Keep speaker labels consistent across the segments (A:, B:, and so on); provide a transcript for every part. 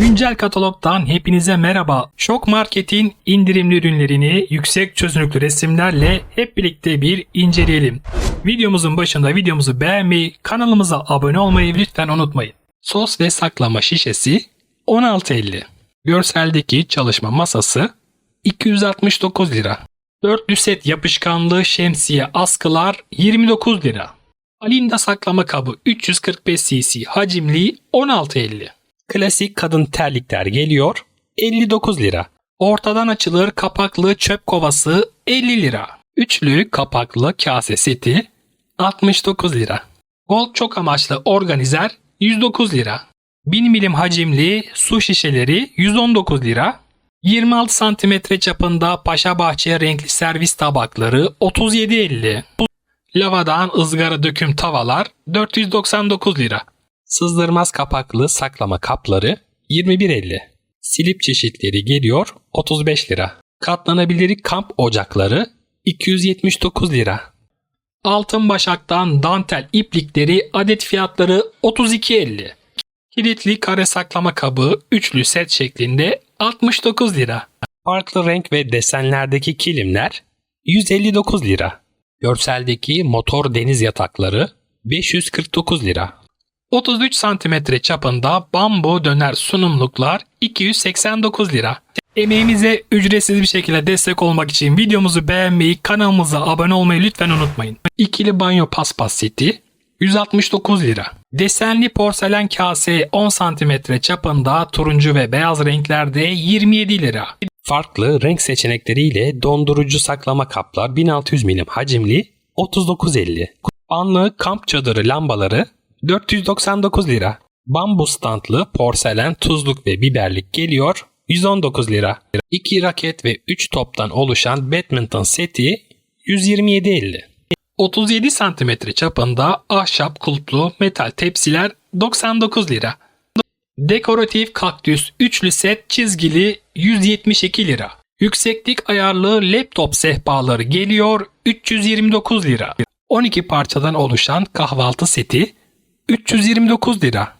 A: Güncel katalogdan hepinize merhaba. Şok Market'in indirimli ürünlerini yüksek çözünürlüklü resimlerle hep birlikte bir inceleyelim. Videomuzun başında videomuzu beğenmeyi, kanalımıza abone olmayı lütfen unutmayın. Sos ve saklama şişesi 16.50. Görseldeki çalışma masası 269 lira. Dörtlü set yapışkanlı şemsiye askılar 29 lira. Alinda saklama kabı 345 cc hacimli 16.50. Klasik kadın terlikler geliyor 59 lira. Ortadan açılır kapaklı çöp kovası 50 lira. Üçlü kapaklı kase seti 69 lira. Gold çok amaçlı organizer 109 lira. 1000 milim hacimli su şişeleri 119 lira. 26 santimetre çapında Paşa Bahçe renkli servis tabakları 37.50. Lavadan ızgara döküm tavalar 499 lira. Sızdırmaz kapaklı saklama kapları 21.50. Silip çeşitleri geliyor 35 lira. Katlanabilir kamp ocakları 279 lira. Altın başaktan dantel iplikleri adet fiyatları 32.50. Kilitli kare saklama kabı üçlü set şeklinde 69 lira. Farklı renk ve desenlerdeki kilimler 159 lira. Görseldeki motor deniz yatakları 549 lira. 33 santimetre çapında bambu döner sunumluklar 289 lira. Emeğimize ücretsiz bir şekilde destek olmak için videomuzu beğenmeyi, kanalımıza abone olmayı lütfen unutmayın. İkili banyo paspas seti 169 lira. Desenli porselen kase 10 santimetre çapında turuncu ve beyaz renklerde 27 lira. Farklı renk seçenekleriyle dondurucu saklama kaplar 1600 milim hacimli 39.50. Anlı kamp çadırı lambaları 499 lira. Bambu standlı porselen tuzluk ve biberlik geliyor 119 lira. 2 raket ve 3 toptan oluşan badminton seti 127.50. 37 santimetre çapında ahşap kulplu metal tepsiler 99 lira. Dekoratif kaktüs üçlü set çizgili 172 lira. Yükseklik ayarlı laptop sehpaları geliyor 329 lira. 12 parçadan oluşan kahvaltı seti 329 lira.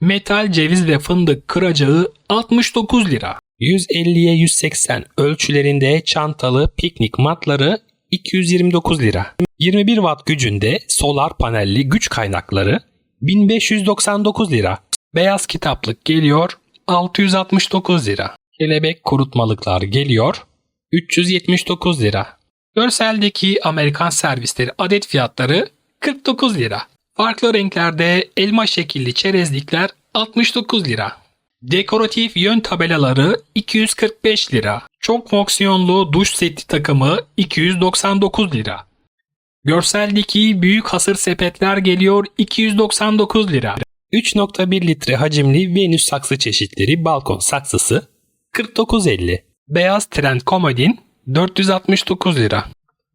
A: Metal ceviz ve fındık kıracağı 69 lira. 150'ye 180 ölçülerinde çantalı piknik matları 229 lira. 21 watt gücünde solar panelli güç kaynakları 1599 lira. Beyaz kitaplık geliyor 669 lira. Kelebek kurutmalıklar geliyor 379 lira. Görseldeki Amerikan servisleri adet fiyatları 49 lira. Farklı renklerde elma şekilli çerezlikler 69 lira. Dekoratif yön tabelaları 245 lira. Çok fonksiyonlu duş seti takımı 299 lira. Görseldeki büyük hasır sepetler geliyor 299 lira. 3.1 litre hacimli Venüs saksı çeşitleri balkon saksısı 49.50. Beyaz trend komodin 469 lira.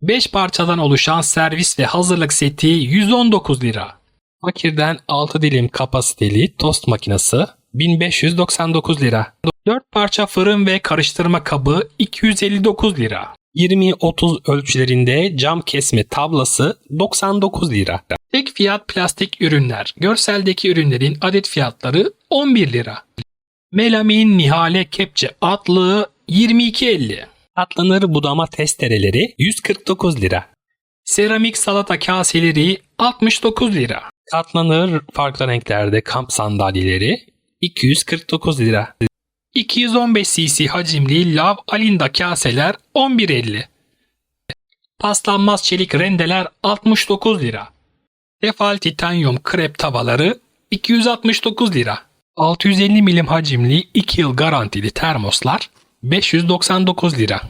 A: 5 parçadan oluşan servis ve hazırlık seti 119 lira. Fakirden 6 dilim kapasiteli tost makinesi 1599 lira. 4 parça fırın ve karıştırma kabı 259 lira. 20-30 ölçülerinde cam kesme tablası 99 lira. Tek fiyat plastik ürünler. Görseldeki ürünlerin adet fiyatları 11 lira. Melamin Nihale Kepçe atlığı 22.50. Atlanır budama testereleri 149 lira. Seramik salata kaseleri 69 lira. Katlanır farklı renklerde kamp sandalyeleri 249 lira. 215 cc hacimli lav alinda kaseler 11.50. Paslanmaz çelik rendeler 69 lira. Tefal titanyum krep tavaları 269 lira. 650 milim hacimli 2 yıl garantili termoslar 599 lira.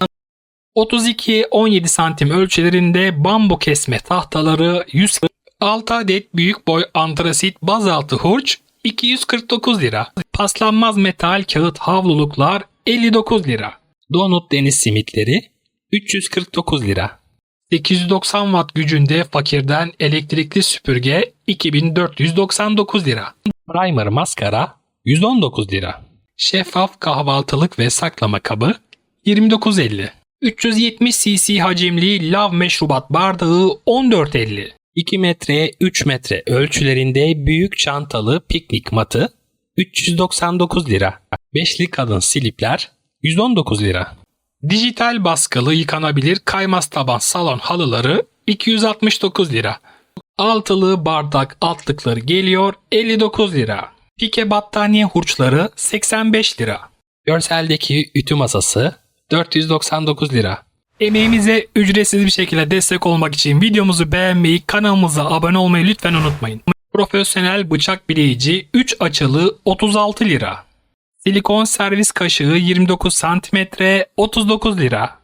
A: 32-17 santim ölçülerinde bambu kesme tahtaları 106 adet büyük boy antrasit bazaltı hurç 249 lira. Paslanmaz metal kağıt havluluklar 59 lira. Donut deniz simitleri 349 lira. 890 watt gücünde fakirden elektrikli süpürge 2499 lira. Primer maskara 119 lira. Şeffaf kahvaltılık ve saklama kabı 29.50. 370 cc hacimli lav meşrubat bardağı 14.50. 2 metre 3 metre ölçülerinde büyük çantalı piknik matı
B: 399 lira. Beşli kadın silipler 119 lira.
A: Dijital baskılı yıkanabilir kaymaz taban salon halıları 269 lira. Altılı bardak altlıkları geliyor 59 lira. Pike battaniye hurçları 85 lira.
B: Görseldeki ütü masası 499 lira.
A: Emeğimize ücretsiz bir şekilde destek olmak için videomuzu beğenmeyi, kanalımıza abone olmayı lütfen unutmayın. Profesyonel bıçak bileyici 3 açılı 36 lira. Silikon servis kaşığı 29 cm 39 lira.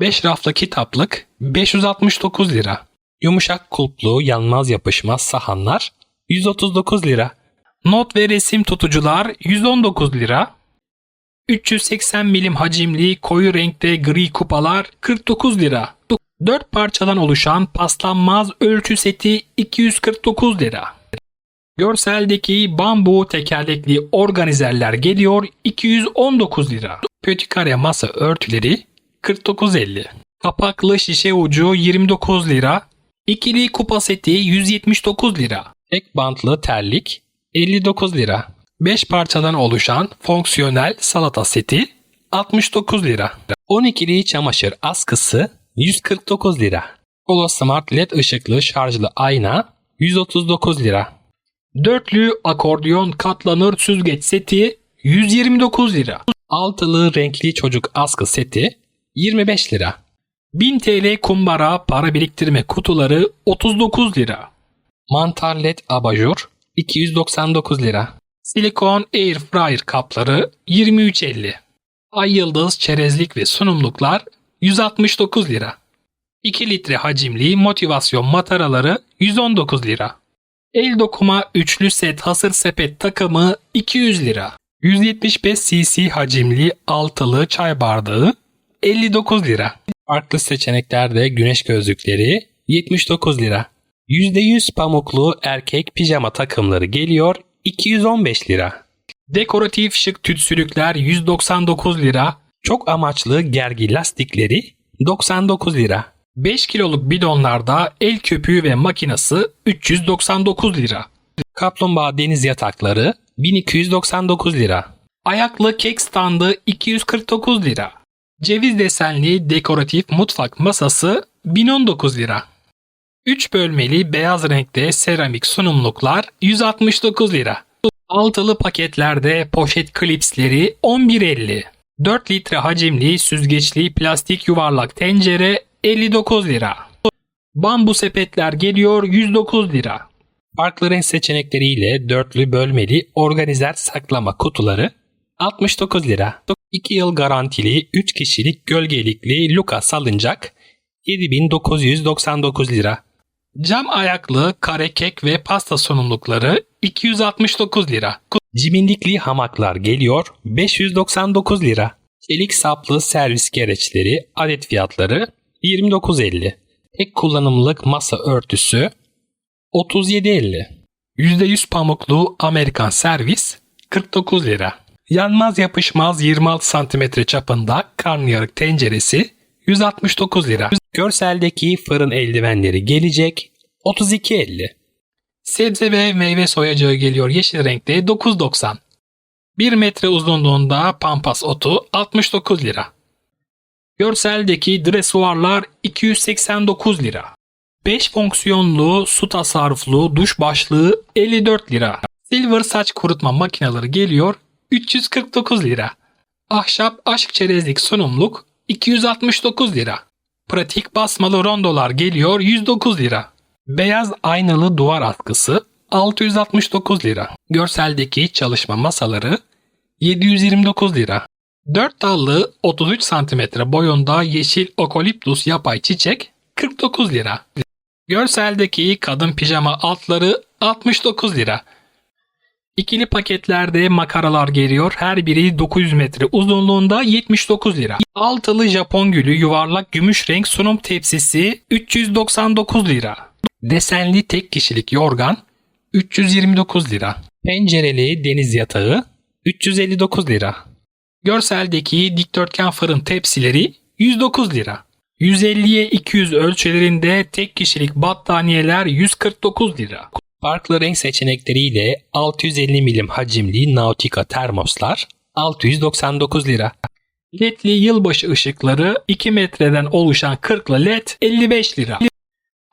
A: 5 raflı kitaplık 569 lira.
B: Yumuşak kulplu yanmaz yapışmaz sahanlar 139 lira.
A: Not ve resim tutucular 119 lira. 380 milim hacimli koyu renkte gri kupalar 49 lira. 4 parçadan oluşan paslanmaz ölçü seti 249 lira. Görseldeki bambu tekerlekli organizerler geliyor 219 lira. Pötikare masa örtüleri 49.50. Kapaklı şişe ucu 29 lira. İkili kupa seti 179 lira.
B: Tek bantlı terlik 59 lira.
A: 5 parçadan oluşan fonksiyonel salata seti 69 lira.
B: 12'li çamaşır askısı 149 lira. Polo Smart LED ışıklı şarjlı ayna 139 lira.
A: Dörtlü akordiyon katlanır süzgeç seti 129 lira.
B: Altılı renkli çocuk askı seti 25 lira.
A: 1000 TL kumbara para biriktirme kutuları 39 lira.
B: Mantar LED abajur 299 lira.
A: Silikon air fryer kapları 23.50. Ay yıldız çerezlik ve sunumluklar 169 lira. 2 litre hacimli motivasyon mataraları 119 lira. El dokuma üçlü set hasır sepet takımı 200 lira. 175 cc hacimli altılı çay bardağı 59 lira.
B: Farklı seçeneklerde güneş gözlükleri 79 lira. %100 pamuklu erkek pijama takımları geliyor 215 lira.
A: Dekoratif şık tütsülükler 199 lira.
B: Çok amaçlı gergi lastikleri 99 lira.
A: 5 kiloluk bidonlarda el köpüğü ve makinası 399 lira.
B: Kaplumbağa deniz yatakları 1299 lira.
A: Ayaklı kek standı 249 lira. Ceviz desenli dekoratif mutfak masası 1019 lira. 3 bölmeli beyaz renkte seramik sunumluklar 169 lira. Altılı paketlerde poşet klipsleri 11.50. 4 litre hacimli süzgeçli plastik yuvarlak tencere 59 lira. Bambu sepetler geliyor 109 lira.
B: Farklı renk seçenekleriyle dörtlü bölmeli organizer saklama kutuları 69 lira. 2 yıl garantili 3 kişilik gölgelikli Luka salıncak 7999 lira.
A: Cam ayaklı kare kek ve pasta sunumlukları 269 lira.
B: Cibindikli hamaklar geliyor 599 lira. Çelik saplı servis gereçleri adet fiyatları 29.50. Tek kullanımlık masa örtüsü 37.50.
A: %100 pamuklu Amerikan servis 49 lira. Yanmaz yapışmaz 26 cm çapında karnıyarık tenceresi 169 lira.
B: Görseldeki fırın eldivenleri gelecek 32.50.
A: Sebze ve meyve soyacağı geliyor yeşil renkte 9.90. 1 metre uzunluğunda pampas otu 69 lira. Görseldeki dresuarlar 289 lira. 5 fonksiyonlu su tasarruflu duş başlığı 54 lira. Silver saç kurutma makineleri geliyor 349 lira. Ahşap aşk çerezlik sunumluk 269 lira. Pratik basmalı rondolar geliyor 109 lira. Beyaz aynalı duvar askısı 669 lira. Görseldeki çalışma masaları 729 lira. 4 dallı 33 cm boyunda yeşil okoliptus yapay çiçek 49 lira. Görseldeki kadın pijama altları 69 lira. İkili paketlerde makaralar geliyor. Her biri 900 metre uzunluğunda 79 lira. Altılı Japon gülü yuvarlak gümüş renk sunum tepsisi 399 lira. Desenli tek kişilik yorgan 329 lira.
B: Pencereli deniz yatağı 359 lira.
A: Görseldeki dikdörtgen fırın tepsileri 109 lira. 150'ye 200 ölçülerinde tek kişilik battaniyeler 149 lira.
B: Farklı renk seçenekleriyle 650 milim hacimli Nautica termoslar 699 lira.
A: LED'li yılbaşı ışıkları 2 metreden oluşan 40'lı LED 55 lira.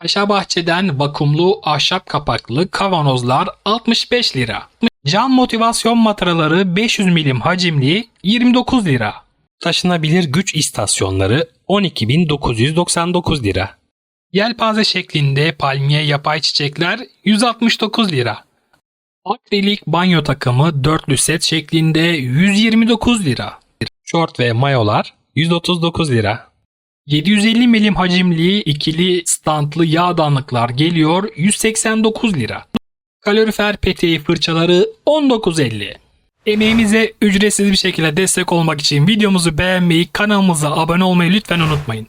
A: Paşa Bahçe'den vakumlu ahşap kapaklı kavanozlar 65 lira. Cam motivasyon matraları 500 milim hacimli 29 lira.
B: Taşınabilir güç istasyonları 12.999 lira.
A: Yelpaze şeklinde palmiye yapay çiçekler 169 lira. Akrilik banyo takımı dörtlü set şeklinde 129 lira.
B: Şort ve mayolar 139 lira.
A: 750 milim hacimli ikili standlı yağdanlıklar geliyor 189 lira. Kalorifer peteği fırçaları 19.50. Emeğimize ücretsiz bir şekilde destek olmak için videomuzu beğenmeyi, kanalımıza abone olmayı lütfen unutmayın.